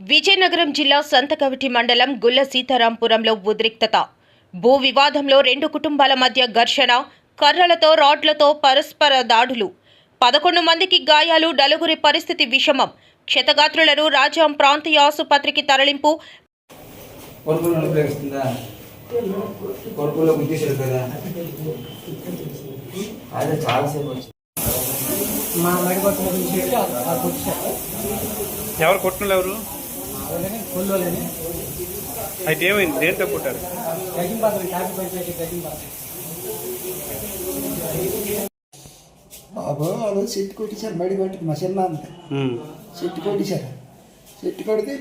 విజయనగరం జిల్లా సంతకవిటి మండలం గుల్ల సీతారాంపురంలో ఉద్రిక్తత. భూ వివాదంలో రెండు కుటుంబాల మధ్య ఘర్షణ కర్రలతో రాడ్లతో పరస్పర దాడులు. పదకొండు మందికి గాయాలు నలుగురి పరిస్థితి విషమం. క్షతగాత్రులను రాజాం ప్రాంతీయ ఆసుపత్రికి తరలింపు. ఎవరు కొట్టిన ఎవరు? అయితే ఏమైంది? దేంతో కొట్టారు? బాబు వాళ్ళు చెట్టు కొట్టేశారు బడి కొట్టి మా చిన్న. చెట్టు కొట్టేశారు చెట్టు కొడితే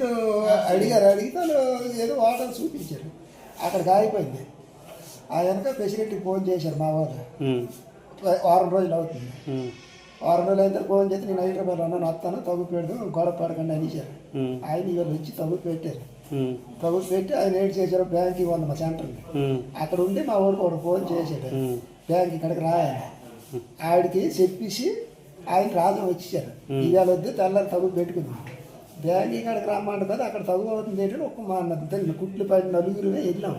అడిగారు అడిగితే వాళ్ళు ఏదో వాటర్ చూపించారు. అక్కడికి ఆగిపోయింది ఆ వెనక ప్రెసిడెంట్కి ఫోన్ చేశారు మా వాళ్ళు. వారం రోజులు అవుతుంది. వారం రోజులు అయిన తర్వాత ఫోన్ చేస్తే నేను హైదరాబాద్ ఉన్నాను వస్తాను తగ్గు పెడదు గొడవ పడకండి అనేసారు ఉమ్. ఆయన ఇవాళ వచ్చి తగ్గు పెట్టారు. తగ్గు పెట్టి ఆయన ఏడు చేశారు బ్యాంక్ ఇవ్వండి మా సెంటర్ని. ఉమ్. అక్కడ ఉండి మా ఊరికి ఒకటి ఫోన్ చేశాడు. బ్యాంక్ ఇక్కడికి రాయాలి ఆవిడకి చెప్పేసి ఆయన రాజం వచ్చేసారు. ఇవాళ వద్దు తెల్లారి తగు పెట్టుకుంది. బ్యాంక్ ఇక్కడికి రమ్మంట కదా అక్కడ తగు అవుతుంది ఏంటంటే ఒక మా తెలియదు కుట్లు పడి నలుగురు వెళ్ళాం.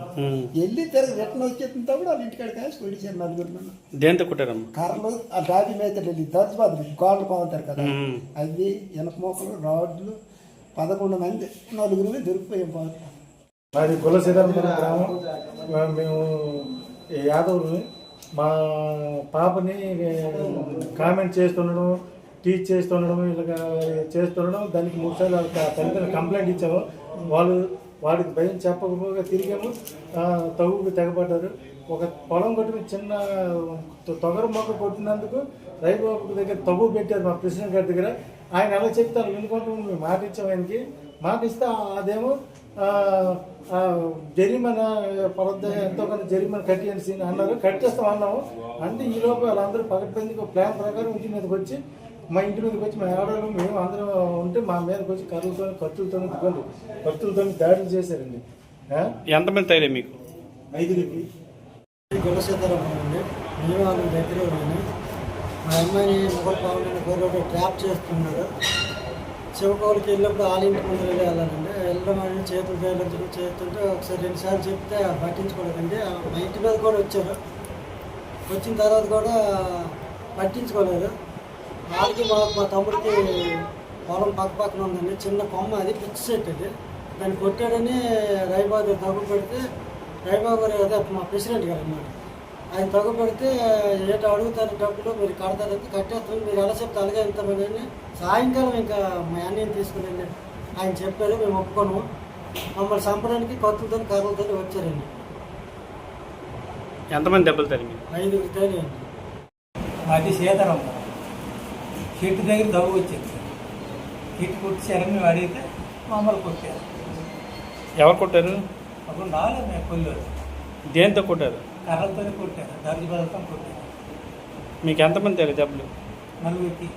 వెళ్ళి తిరిగి రిటర్న్ వచ్చేసిన కూడా వాళ్ళ ఇంటికాడికి వేసి కొడిచారు నలుగురు దేంతో కొట్టారమ్మా? కర్రలు ఆ డాబీ మీద వెళ్ళి దర్జబాదులు గోడలు పోతారు కదా. అవి వెనక మోకలు రాడ్లు పదకొండు మంది నలుగురు దొరికిపోయాం పోతాం మాది గుల్ల గ్రామం. మా- మేము యాదవులు. మా పాపని కామెంట్ చేస్తుండడం టీచ్ చేస్తుండడం ఇలాగా చేస్తుండడం దానికి మూడుసార్లు తల్లిదండ్రులు కంప్లైంట్ ఇచ్చాము. వాళ్ళు వాడికి భయం చెప్పకపోగా తిరిగాము. తగుకు తెగబడ్డారు. ఒక పొలం కొట్టి చిన్న తొగరు మొక్క కొట్టినందుకు రైబాబు దగ్గర తగు పెట్టారు మా ప్రెసిడెంట్ గారి దగ్గర. ఆయన ఎలా చెప్తారు? వినుకుంటూ మేము మాట ఇచ్చాం ఆయనకి. మాట ఇస్తే అదేమో జరిమానా పడద్దు ఎంతో కొంత జరిమానా కట్టేసి అన్నారు. కట్టేస్తాం అన్నాము. అంటే ఈ లోపల వాళ్ళందరూ పగటిపోయింది ఒక ప్లాన్ ప్రకారం ఇంటి మీదకి వచ్చి మా ఇంటి మీదకి వచ్చి మా ఆడవాళ్ళు మేము అందరం ఉంటే మా మీదకి వచ్చి కర్రలతో కత్తులతో దిగండి కత్తులతో దాడులు చేశారండి? ఎంతమంది తగిలే మీకు? ఐదుగురికి. అండి నేను వాళ్ళ దగ్గర ఉన్నాను. మా అమ్మాయిని మొగలు పావులని గొర్రెలు ట్రాప్ చేస్తున్నాడు శివకోలకి వెళ్ళినప్పుడు వాళ్ళ ఇంటి ముందు వెళ్ళాలండి. వెళ్ళమని చేతులు వేయలేదు చేస్తుంటే ఒకసారి రెండుసార్లు చెప్తే పట్టించుకోలేదండి. మా ఇంటి మీద కూడా వచ్చారు. వచ్చిన తర్వాత కూడా పట్టించుకోలేదు. వాళ్ళకి మా మా తమ్ముడికి పొలం పక్క పక్కన ఉందండి. చిన్న కొమ్మ అది పిచ్చి సెట్ అది. దాన్ని కొట్టాడని రైబాబు తగ్గు పెడితే రైబాబు గారు అదే మా ప్రెసిడెంట్ గారు అన్నమాట. ఆయన తగ్గు పెడితే ఏటో అడుగుతారు డబ్బులు మీరు కడతారంటే కట్టేస్తాను మీరు ఎలా చెప్తే అలాగే ఎంత అని సాయంకాలం ఇంకా మా అన్నయ్యని తీసుకుని ఆయన చెప్పారు మేము ఒప్పుకోను. మమ్మల్ని చంపడానికి కత్తులతో కర్రలతో వచ్చారండి. ఎంతమంది దెబ్బలు తగిలి ఐదుగురు తేలియండి మాది సీతారాం. చెట్టు దగ్గర దవ్వు వచ్చింది. చెట్టు కొట్టారని మేము అడిగితే మమ్మల్ని కొట్టారు ఎవరు కొట్టారు? అప్పుడు రాలేదు మేము కొల్లు దేంతో కొట్టారు? కర్రలతో కొట్టారు. దర్జీ బదులతో కొట్టారు. మీకు ఎంతమంది తగిలి దెబ్బలు నలుగురికి.